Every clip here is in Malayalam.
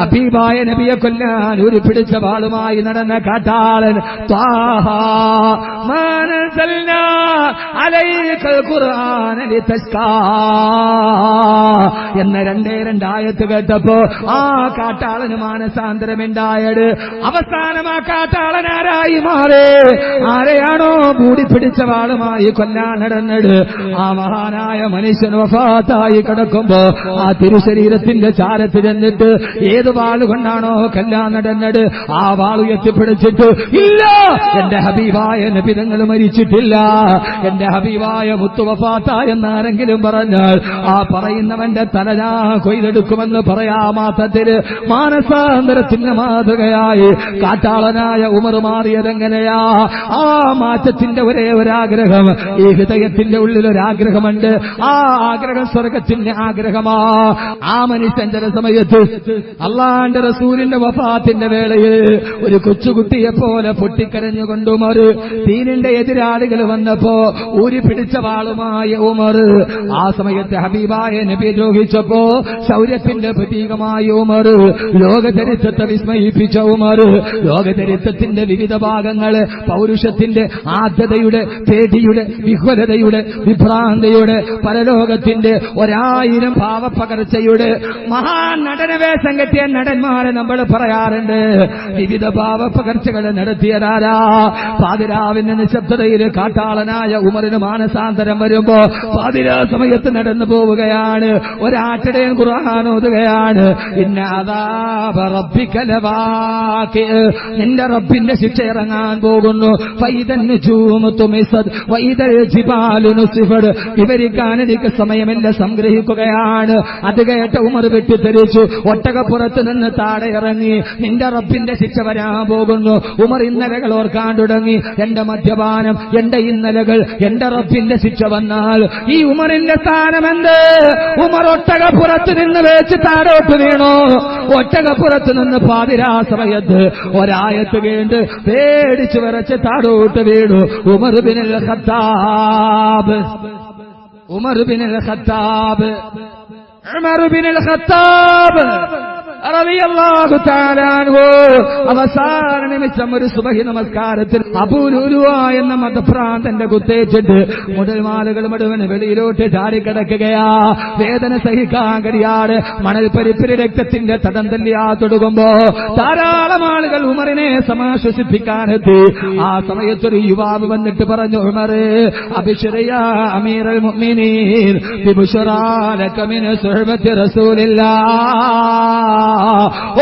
ഹബീബായ നബിയെ കൊല്ലാൻ ഒരു പിടിച്ച വാളുമായി നടന്ന കാട്ടാളൻ എന്ന രണ്ടേ രണ്ടായത്ത് കേട്ടപ്പോ ആ കാട്ടാളന് മാനസാന്തരമുണ്ടായത്. അവസാനം ആ കാട്ടാളൻ ആരായി മാറി? ആരെയാണോ കൂടി പിടിച്ച വാളുമായി കൊല്ലാൻ നടന്നത്? ആ മഹാനായ മനുഷ്യൻ വഫാത്തായി കിടക്കുമ്പോ ആ തിരുശരീരത്തിന്റെ ചാരത്ത് ചെന്നിട്ട് ഏത് വാൾ കൊണ്ടാണോ കല്ലാ നടന്നത്? ആ വാൾ എത്തിപ്പിടിച്ചിട്ട് ഇല്ല എന്റെ ഹബീബായ നബിതങ്ങൾ മരിച്ചിട്ടില്ല. എന്റെ ഹബീബായ മുത്തുവഫാത്ത എന്നാരെങ്കിലും പറഞ്ഞാൽ ആ പറയുന്നവന്റെ തല ഞാൻ കൊയ്തെടുക്കുമെന്ന് മാനസാന്തര മാനസാന്തരത്തിന്റെ മാതൃകയായി കാട്ടാളനായ ഉമർ മാറിയതെങ്ങനെയാ? ആ മാറ്റത്തിന്റെ ഒരേ ഒരാഗ്രഹം ഈ ഹൃദയത്തിന്റെ ഉള്ളിൽ ഒരാഗ്രഹമുണ്ട്. ആ ആഗ്രഹം സ്വർഗത്തിന്റെ ആഗ്രഹമാ. ആ മനുഷ്യന്റെ സമയത്ത് അള്ളാന്റെ റസൂലിന്റെ വഫാത്തിന്റെ വേളയിൽ ഒരു കൊച്ചുകുട്ടിയെ പോലെ പൊട്ടിക്കരഞ്ഞുകൊണ്ട് ഉമർ ദീനിന്റെ എതിരാളികൾ വന്നപ്പോ ഊരി പിടിച്ച വാളുമായ ഉമർ ആ സമയത്ത് ഹബീബായ നബി ദ്രോഹിച്ചപ്പോ ശൗര്യത്തിന്റെ പ്രതീകമായ ഉമർ ലോകചരിത്രത്തെ വിസ്മയിപ്പിച്ച ഉമർ ലോകചരിത്രത്തിന്റെ വിവിധ ഭാഗങ്ങൾ പൗരുഷത്തിന്റെ ആദ്യതയുടെ പേടിയുടെ വിഹ്വലതയുടെ വിഭ്രാന്തിയുടെ പരലോകത്തിന്റെ ഒരായിരം ഭാവപ്പകർച്ചയുടെ മഹാൻ കെട്ടിയ നടന്മാരെ നമ്മൾ പറയാറുണ്ട്. വിവിധ ഭാവപ്പകർച്ചകൾ നടത്തിയതാരാ? പാതിരാവിന്റെ നിശബ്ദതയിൽ കാട്ടാളനായ ഉമറിന് മാനസാന്തരം വരുമ്പോ പാതിരാ സമയത്ത് നടന്നു പോവുകയാണ്. ഒരാട്ടിടയും ഇന്നാദാബറബിക്കലവാക്ക് നിന്റെ റബ്ബിന്റെ ശിക്ഷ ഇറങ്ങാൻ പോകുന്നു. വിവരിക്കാൻ എനിക്ക് സമയമില്ല സംഗ്രഹിക്കുകയാണ്. അത് കേട്ട ഉമർ വെട്ടിത്തെറിച്ചു. ഒട്ടകപ്പുറത്ത് നിന്ന് താഴെ ഇറങ്ങി നിന്റെ റബ്ബിന്റെ ശിക്ഷ വരാൻ പോകുന്നു. ഉമർ ഇന്നലകൾ ഓർക്കാൻ തുടങ്ങി എന്റെ മദ്യപാനം എന്റെ ഇന്നലകൾ എന്റെ റബ്ബിന്റെ ശിക്ഷ വന്നാൽ ഈ ഉമറിന്റെ സ്ഥാനം എന്ത്? ഉമർ ഒട്ടകപ്പുറത്ത് നിന്ന് വെച്ച് താഴോട്ട് വീണു. ഒട്ടകപ്പുറത്ത് നിന്ന് പാതിരാ സമയത്ത് ഒരായത്ത് വീണ്ട് പേടിച്ചു വിറച്ച് താഴോട്ട് വീണു. Umar bin al Khattab Umar bin al Khattab Umar bin al Khattab അവസാന നിമിഷം ഒരു സുബഹി നമസ്കാരത്തിൽ അബൂലുലുവ എന്ന മതഭ്രാന്തന്റെ കുത്തേച്ചിട്ട് മുതൽമാലുകൾ മുഴുവൻ വെളിയിലോട്ട് ചാടിക്കിടക്കുകയാ വേദന സഹിക്കാൻ കഴിയാട് മണൽ പരിപ്പിരി രക്തത്തിന്റെ തടം തല്ലിയാ തൊടുകുമ്പോ ധാരാളം ആളുകൾ ഉമറിനെ സമാശ്വസിപ്പിക്കാനെത്തി. ആ സമയത്തൊരു യുവാവ് വന്നിട്ട് പറഞ്ഞു ഉമറ് അഭിഷറിയ അമീറൽ മുഅ്മിനീൻ ബിബുശറാലക മിന റസൂലില്ലാ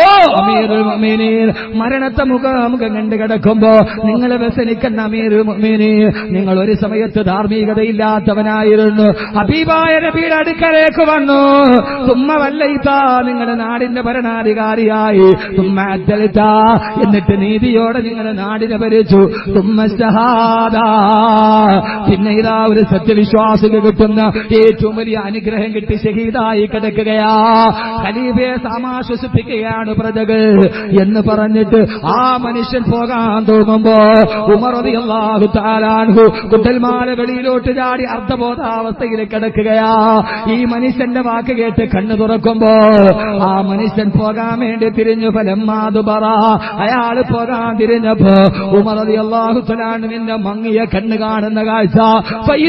ഓ അമീറുൽ മരണത്തെ മുഖാമുഖം കണ്ടു കിടക്കുമ്പോ നിങ്ങൾ വ്യസനിക്കുന്ന അമീറുൽ മുഅ്മിനീൻ. നിങ്ങൾ ഒരു സമയത്ത് ധാർമ്മികതയില്ലാത്തവനായിരുന്നു. ഹബീബായ നബിയുടെ അടുക്കലേക്ക് വന്നു. തുമ്മ വല്ലയിത്ത നിങ്ങളുടെ നാടിന്റെ ഭരണാധികാരിയായി. തുമ്മ എന്നിട്ട് നീതിയോടെ നിങ്ങളുടെ നാടിനെ ഭരിച്ചു. തുമ്മ പിന്നെ ഇതാ ഒരു സത്യവിശ്വാസിക്ക് കിട്ടുന്ന ഏറ്റവും വലിയ അനുഗ്രഹം കിട്ടി ഷഹീദായി കിടക്കുകയാ. ഖലീഫയെ സമാശ്വസിപ്പിക്കുകയാണ് പ്രജകൾ എന്ന് പറഞ്ഞിട്ട് ആ മനുഷ്യൻ പോകാൻ തോന്നുമ്പോ കുട്ടൽമാല വെളിയിലോട്ട് ചാടി അർദ്ധബോധാവസ്ഥയിൽ കിടക്കുകയാ. ഈ മനുഷ്യന്റെ വാക്ക് കേട്ട് കണ്ണു തുറക്കുമ്പോ ആ മനുഷ്യൻ പോകാൻ വേണ്ടി തിരിഞ്ഞു ഫലം മാതുപറ അയാൾ പോകാൻ തിരിഞ്ഞപ്പോ ഉമറതി അള്ളാഹു തലാനുവിന്റെ മങ്ങിയ കണ്ണ് കാണുന്ന കാഴ്ച. തന്നെ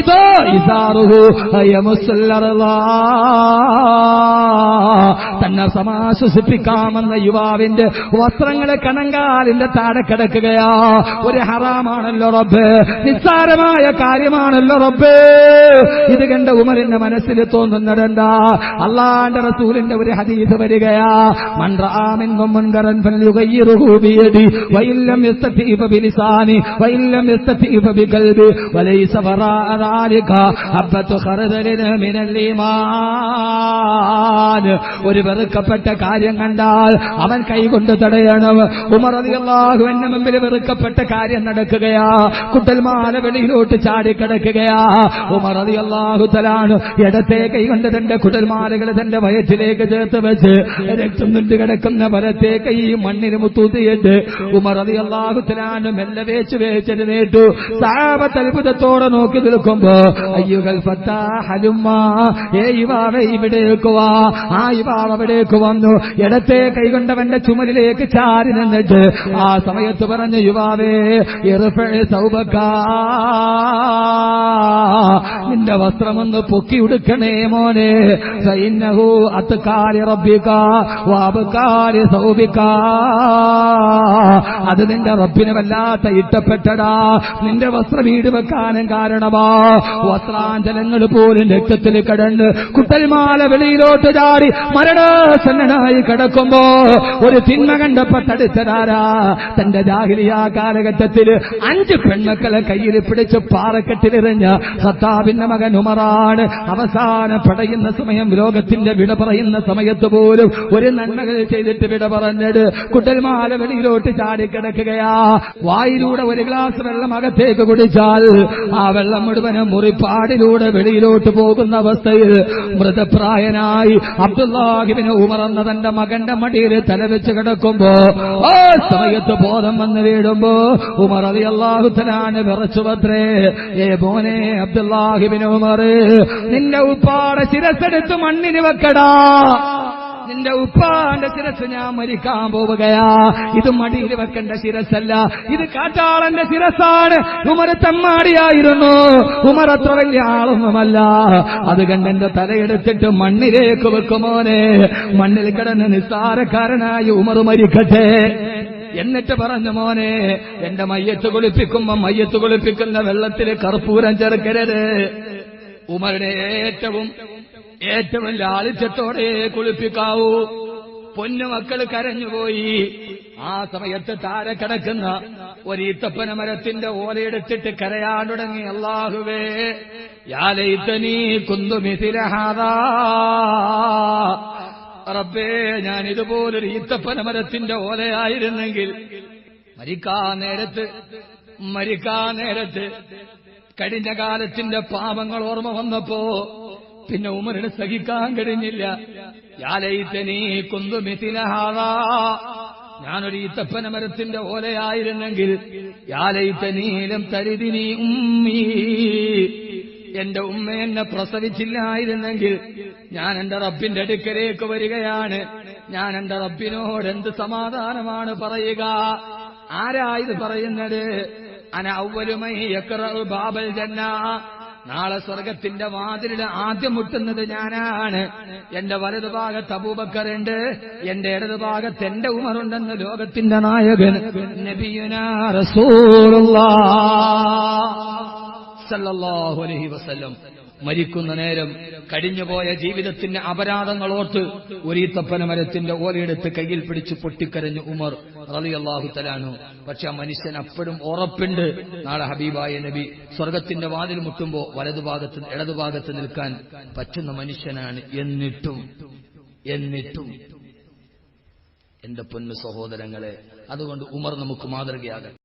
ഇസാറുഹു നശിപ്പിക്കാമെന്ന യുവാവിന്റെ വസ്ത്രങ്ങളെ കണങ്കാലിന്റെ താഴെ കിടക്കുകയാ. ഒരു ഹറാമാണല്ലോ റബ്ബ്. നിസ്സാരമായ കാര്യമാണല്ലോ റബ്ബ്. ഇത് കണ്ട ഉമറിന്റെ മനസ്സിൽ തോന്നുന്നിടണ്ട അള്ളാന്റെ റസൂലിന്റെ ഒരു ഹദീസ് വരികയാ. മൺറാമിൻ വലൈസ ഖർദലിന മിനൽ ഒരു വെറുക്കപ്പെട്ട കാര്യം കണ്ടാൽ അവൻ കൈകൊണ്ട് തടയണം. ഉമർ അലിയല്ലാഹു എന്നെ മുമ്പിൽ വെറുക്കപ്പെട്ട കാര്യം നടക്കുകയാ. കുട്ടൽമാല വെളിയിലോട്ട് ചാടിക്കിടക്കുകയാ. ഉമർ അലിയല്ലാഹു തലാണ് ഇടത്തെ കൈകൊണ്ട് തന്റെ കുട്ടൽമാലകൾ തന്റെ വയറ്റിലേക്ക് ചേർത്ത് വെച്ച് രക്തം നിണ്ട് കിടക്കുന്ന വലത്തെ കൈ മണ്ണിന് മുത്തൂത്തിയിട്ട് ഉമർ അലിയല്ലാഹു തലാണ് മെല്ലെ വേച്ച് വേച്ചിട്ട് നേട്ടു. അത്ഭുതത്തോടെ നോക്കി നിൽക്കുമ്പോ അയ്യുകൾ ഫത്താഹലുമ്മ ഏ യുവാവ ഇവിടേക്ക് ആ യുവാവ് അവിടേക്ക് വന്നു. ഇടത്തെ കൈകൊണ്ടവന്റെ ചുമലിലേക്ക് ചാരി നിന്നിട്ട് ആ സമയത്ത് പറഞ്ഞ യുവാവേ സൗബക്കാ. നിന്റെ വസ്ത്രമൊന്ന് പൊക്കി ഉടുക്കണേ മോനെ. സൈന്നഹു അത്തുകാരി റബ്ബിക്ക സൗബിക്ക അത് നിന്റെ റബ്ബിന് വല്ലാത്ത ഇട്ടപ്പെട്ടടാ നിന്റെ വസ്ത്രം വീട് വെക്കാനും കാരണമാ. വസ്ത്രാഞ്ചലങ്ങൾ പോലും രക്തത്തിൽ കടന്ന് കുട്ടൽമാല വെളിയിലോട്ട് ചാടി മരണസന്നനായി കിടക്കുമ്പോ ഒരു തിന്മ കണ്ടപ്പോ തടുത്തതാരാ? തന്റെ ജാഹിലിയ കാലഘട്ടത്തിൽ അഞ്ച് പെൺമക്കളെ കയ്യിൽ പിടിച്ച് പാറക്കെട്ടിലെറിഞ്ഞ സത്താബിന്റെ മകൻ ഉമറാണ്. അവസാന പടയുന്ന സമയം ലോകത്തിന്റെ വിട പറയുന്ന സമയത്ത് പോലും ഒരു നന്മകൾ ചെയ്തിട്ട് വിട പറഞ്ഞത് കുട്ടൽമാല വെളിയിലോട്ട് ചാടിക്കിടക്കുകയാ വായിലൂടെ ഒരു ഗ്ലാസ് വെള്ളം അകത്തേക്ക് കുടിച്ചാൽ ആ വെള്ളം മുഴുവനും മുറിപ്പാടിലൂടെ വെളിയിലോട്ട് പോകുന്ന അവസ്ഥയിൽ മൃതപ്രായനായി അബ്ദുല്ലാഹിബിന് ഉമർ എന്ന തന്റെ മകന്റെ മടിയിൽ തലവെച്ച് കിടക്കുമ്പോ ആ സമയത്ത് ബോധം വന്ന് വീഴുമ്പോ ഉമർ അലി വിറച്ചു വിറച്ചുപത്രേ ഏ മോനെ അബ്ദുല്ലാഹിബിന് ഉമർ നിന്റെ ഉപ്പാടെ ശിരസെടുത്ത് മണ്ണിന് വെക്കടാ. നിന്റെ ഉപ്പാന്റെ ശിരസ് ഞാൻ മരിക്കാൻ പോവുകയാ. ഇത് മടിയിൽ വെക്കേണ്ട ശിരസല്ല ഇത് കാറ്റാളന്റെ ശിരസാണ് ഉമർ തമ്മാടിയായിരുന്നു. ഉമർ അത്ര വലിയ ആളൊന്നുമല്ല. അത് കണ്ട് എന്റെ തലയെടുത്തിട്ട് മണ്ണിലേക്ക് വെക്കുമോനെ മണ്ണിൽ കിടന്ന് നിസ്സാരക്കാരനായി ഉമർ മരിക്കട്ടെ. എന്നിട്ട് പറഞ്ഞു മോനെ എന്റെ മയ്യത്ത് കുളിപ്പിക്കുമ്പോ മയ്യത്ത് കുളിപ്പിക്കുന്ന വെള്ളത്തിൽ കർപ്പൂരം ചേർക്കരുത്. ഉമരുടെ ഏറ്റവും ഏറ്റവും ലാളിത്യത്തോടെ കുളിപ്പിക്കാവൂ. പൊന്നുമക്കൾ കരഞ്ഞുപോയി. ആ സമയത്ത് താരെ കിടക്കുന്ന ഒരു ഈത്തപ്പന മരത്തിന്റെ ഓലയെടുത്തിട്ട് കരയാൻ തുടങ്ങി അള്ളാഹുവേ യാലയിത്തനീ കുന്തുമിതിരഹാദാ റബ്ബേ ഞാൻ ഇതുപോലൊരു ഈത്തപ്പന മരത്തിന്റെ ഓലയായിരുന്നെങ്കിൽ മരിക്കാൻ നേരത്ത് മരിക്കാൻ നേരത്ത് കഴിഞ്ഞ കാലത്തിന്റെ പാപങ്ങൾ ഓർമ്മ വന്നപ്പോ പിന്നെ ഉമറിന് സഹിക്കാൻ കഴിഞ്ഞില്ല. യാലയിത്തനീ കുന്തുമിതിലഹാദാ ഞാനൊരു ഈത്തപ്പന മരത്തിന്റെ ഓലയായിരുന്നെങ്കിൽ യാലയിത്തനീലം തരിതിനി ഉമ്മീ. എന്റെ ഉമ്മ എന്നെ പ്രസവിച്ചില്ലായിരുന്നെങ്കിൽ ഞാൻ എന്റെ റബ്ബിന്റെ അടുക്കലേക്ക് വരികയാണ്. ഞാൻ എന്റെ റബ്ബിനോട് എന്ത് സമാധാനമാണ് പറയുക? ആരാ പറയുന്നത്? അന ഔവലുമൈ ബാബൽ ജന്ന. നാളെ സ്വർഗത്തിന്റെ വാതിലിൽ ആദ്യം മുട്ടുന്നത് ഞാനാണ്. എന്റെ വലതുഭാഗത്ത് അബൂബക്കറുണ്ട്. എന്റെ ഇടതുഭാഗത്ത് എന്റെ ഉമറുണ്ടെന്ന് ലോകത്തിന്റെ നായകൻ നബിയുനാ റസൂലുള്ളാഹ് സല്ലല്ലാഹു അലൈഹി വസല്ലം. മരിക്കുന്ന നേരം കഴിഞ്ഞുപോയ ജീവിതത്തിന്റെ അപരാധങ്ങൾ ഓർത്ത് ഒരീത്തപ്പന മരത്തിന്റെ ഓലയെടുത്ത് കയ്യിൽ പിടിച്ച് പൊട്ടിക്കരഞ്ഞു ഉമർ റളിയല്ലാഹു തലാനു പക്ഷെ ആ മനുഷ്യൻ അപ്പോഴും ഉറപ്പുണ്ട്. നാളെ ഹബീബായ നബി സ്വർഗത്തിന്റെ വാതിൽ മുട്ടുമ്പോ വലതുഭാഗത്ത് ഇടതുഭാഗത്ത് നിൽക്കാൻ പറ്റുന്ന മനുഷ്യനാണ് എന്നിട്ടും എന്നിട്ടും. എന്റെ പൊന്നു സഹോദരങ്ങളെ അതുകൊണ്ട് ഉമർ നമുക്ക് മാതൃകയാകട്ടെ.